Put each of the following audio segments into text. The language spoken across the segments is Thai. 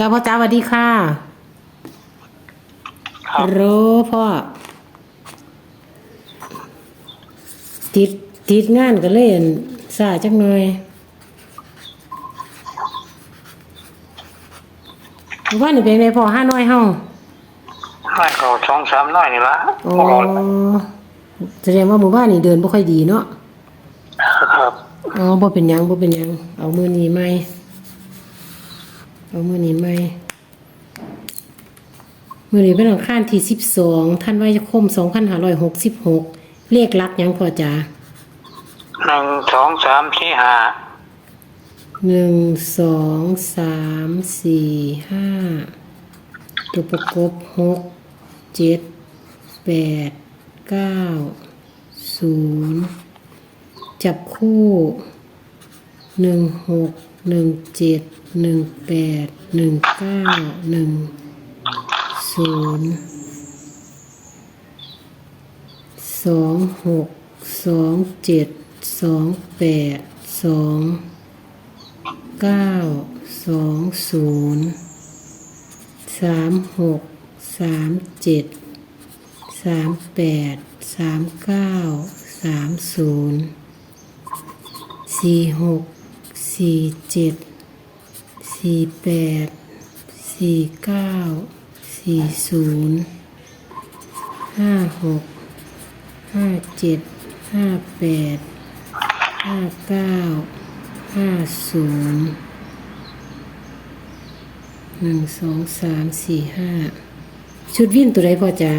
จ้าพ่อจ้าสวัสดีค่ะ ครับโรพ่อ ติดติดงานก็เลยอั่นสาจักหน่อยว่านี่เป็นไงพ่อห้าน้อยเฮาไม่เขาสองสามน้อยนี่ละอ๋อพอแสดงว่าหมู่บ้านนี่เดินบ่ค่อยดีเนาะครับ อ๋อบ่เป็นหยังบ่เป็นหยัง เอามือนี้ไหม เอามือนี้ไหมมือนี้เป็นอังคารที่12ธันวาคม2566เลขลักหยังพอจ๋าหนึ่งสองสามสี่ห้าหนึ่งสองสามสี่ห้าตัวประกบหกเจ็ดแปดเก้าศูนย์จับคู่ หนึ่งหกหนึ่งเจ็ดหนึ่งแปดหนึ่งเก้าหนึ่งศูนย์สองหกสองเจ็ดสองแปดสองเก้าสองศูนย์สามหกสามเจ็ดสามแปดสามเก้าสามศูนย์สี่หก สี่เจ็ดสี่แปดสี่เก้าสี่ศูนย์ห้าหกห้าเจ็ดห้าแปดห้าเก้าห้าศูนย์หนึ่งสองสามสี่ห้าชุดวิ่นตัวใดพอจะ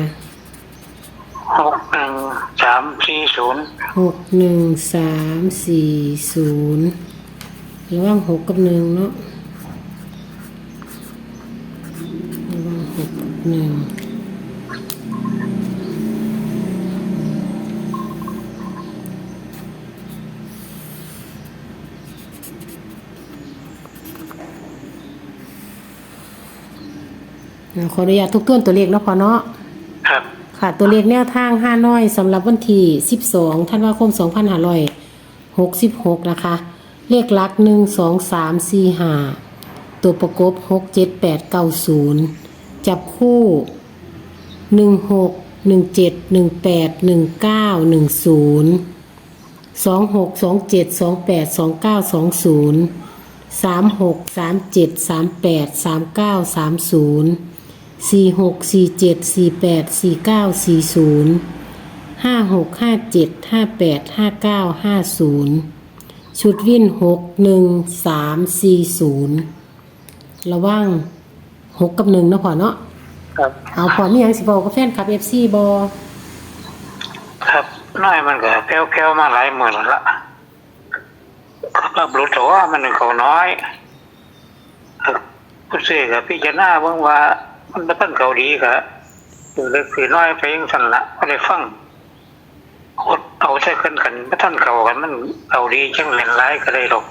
หกหนึ่งสามสี่ศูนย์หกหนึ่งสามสี่ศูนย์ ระหว่างหกกับหนึ่งเนาะระหว่างหกกับหนึ่งอ่าขออนุญาตทุกต้นตัวเลขเนาะพอเนาะ ครับ ค่ะ ตัวเลขแนวทาง5น้อยสำหรับวันที่12ธันวาคม2566นะคะ เลขลักหนึ่งสองสามสี่ห้าตัวประกบหกเจ็ดแปดเก้าศูนย์จับคู่หนึ่งหกหนึ่งเจ็ดหนึ่งแปดหนึ่งเก้าหนึ่งศูนย์สองหกสองเจ็ดสองแปดสองเก้าสองศูนย์สามหกสามเจ็ดสามแปดสามเก้าสามศูนย์สี่หกสี่เจ็ดสี่แปดสี่เก้าสี่ศูนย์ห้าหกห้าเจ็ดห้าแปดห้าเก้าห้าศูนย์ ชุดวิ่นหกหนึ่งสามสี่ศูนย์ระว่างหกกับหนึ่งเนาะพอเนาะครับเอาพอมีหยังสิบอกกับแฟนคลับเอฟซีบอครับน้อยมันก็แพ้วๆมาหลายหมื่นแล้วละรับรู้แต่ว่ามันเขาน้อยครับผู้ซื้อกับพี่จะหน้าเบิ่งว่า มันจะเป็นเขาดีกับเล็กคือน้อยไปยังสั่นละก็เลยฟัง อดเอาใช้กันกันไม่ท่านเขากันมันเขาดีจังเล่นร้ายก็ได้หรอก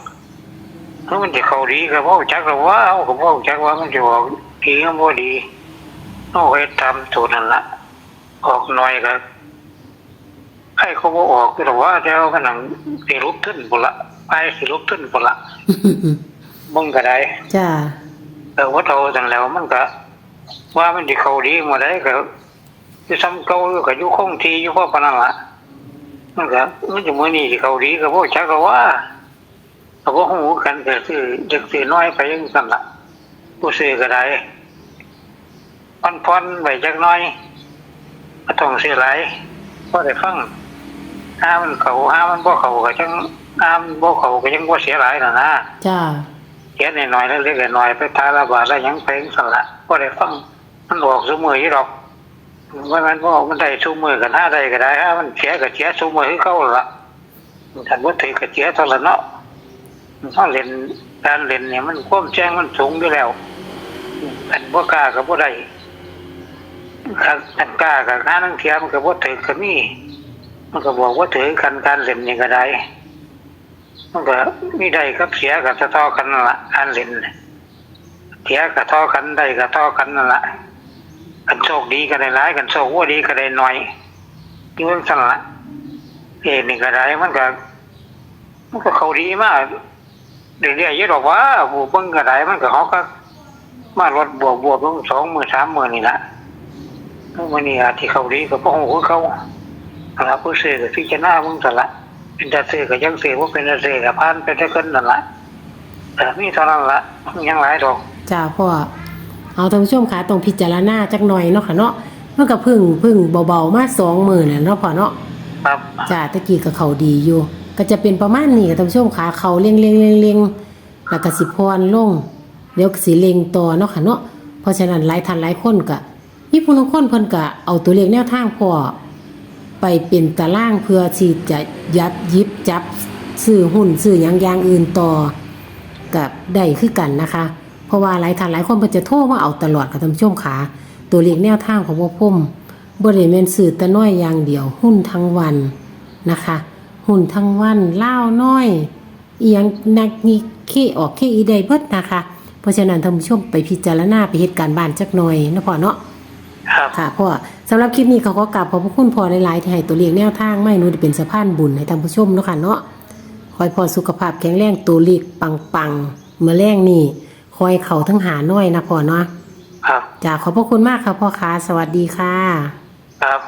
เพราะมันจะเขาดีก็เว่าจักแล้วว่าเอาก็เว่าจักว่ามันจะออกดีก็บ่ดีเอาให้ทำสูตรนั่นละออกหน่อยก็ให้เขาบ่ออกก็แต่ว่าเจ้ากันหนังสิลุกขึ้นบุละไปสิลุกขึ้นบุละมึงก็ได้จ้าแต่ว่าเราสั่นแล้วมันก็ ว่ามันดีเขาดีมาได้ก็จะซ้ำเก่าอยู่ก็อยู่คงที่อยู่เพราะปานนั้นละ มันก็มันจะมือนี่ที่เขาดีก็พวกชักก็ว่าเราก็หูกันก็คือเด็กสีน้อยไปยังสั่นละผู้ซื้อก็ได้พันพันๆไปจักหน้อยก็ต้องเสียหลายก็ได้ฟังห้ามันเขาห้ามันบ่เขาก็จังห้ามันบ่เขาก็ยังบ่เสียหลายน่ะนะจ้าเขียนหน่อยๆเล็กๆหน่อยๆไปทาระบาดแล้วยังเพลงสั่นละก็ได้ฟังมันออกซุมือยี่ดอก ว่ามันบอกมันได้ซุมือกันห้าได้ก็ได้ฮะมันเสียก็เสียซุมือให้เขาละมันทันว่าถือก็เสียเท่าละเนาะมันต้องเล่นการเล่นเนี่ยมันความแจ้งมันสูงอยู่แล้วอันบ่กล้ากับบ่ได้อันกล้ากับงานนังเทียมนกับบ่ถือก็มีมันก็บอกว่าถือกันการเล่นนี่ก็ได้มันก็มีได้กับเสียกับสะท้อกันละการเล่นน่ะเสียกับท้อกันได้กับท้อกันละ กันโชคดีก็ได้ร้ายกันโชคว่าดีก็ได้น้อยยื่นสั่นละเอ็นี่ก็ได้มันก็มันก็เขาดีมากเรื่อยๆเยอะดอกว่าผู้เบิ่งก็ได้มันก็เขาก็มารถบวกบวกลงสองหมื่นสามหมื่นนี่ละวันนี้อาที่เขาดีกับพวกของเขาเอาละผู้ซื้อกับพิจารณามึงสันละเป็นตาซื้อกับยังซื้อว่าเป็นตาซื้อกับพันเป็นตะกันนั่นละแต่มีเท่านั้นละยังหลายดอกจ้าพ่อ เอาท่านผู้ชมค่ะต้องพิจารณาจักหน่อยเนาะค่ะเนาะมันก็เพึ่งเพึ่งเบาๆมาสองหมื่นน่ะเนาะพ่อเนาะครับจ้าตะกี้ก็เขาดีอยู่ ก็จะเป็นประมาณนี้ค่ะท่านผู้ชมค่ะเขาเล็งเล็งเล็งเล็งแล้วก็สิพรลงเดี๋ยวก็สิเล็งต่อเนาะค่ะเนาะเพราะฉะนั้นหลายท่านหลายคนก็มีผู้ลางคนเพิ่นก็เอาตัวเลขแนวทางพ่อไปเป็นตารางเพื่อที่จะยัดยิบจับซื้อหุ้นซื้อหยังอย่างอื่นต่อกับได้คือกันนะคะ เพราะว่าหลายท่านหลายคนเพิ่นจะโทรมาเอาตลอดค่ะท่านผู้ชมขาตัวเลขแนวทางของพ่อพุ่มบ่ได้แม่นสื่อแต่น้อยอย่างเดียว หุ้นทั้งวันนะคะ หุ้นทั้งวันเล่าวน้อยอีหยังนักนี่ขี้ออกขี้อีใดเบิดนะคะ เพราะฉะนั้นท่านผู้ชมไปพิจารณาไปเหตุการณ์บ้านจักหน่อยนะพ่อเนาะครับค่ะพ่อสำหรับคลิปนี้เขาก็กราบขอบพระคุณพ่อหลายๆที่ให้ตัวเลขแนวทางไม่หนูได้เป็นสะพานบุญให้ท่านผู้ชมเนาะค่ะเนาะคอยพ่อสุขภาพแข็งแรงตัวเลขปังๆเมื่อแรงนี่ คอยเข่าทั้งหาน้อยนะพ่อเนาะครับ จ้าขอบพระคุณมากค่ะพ่อค้าสวัสดีค่ะ ครับ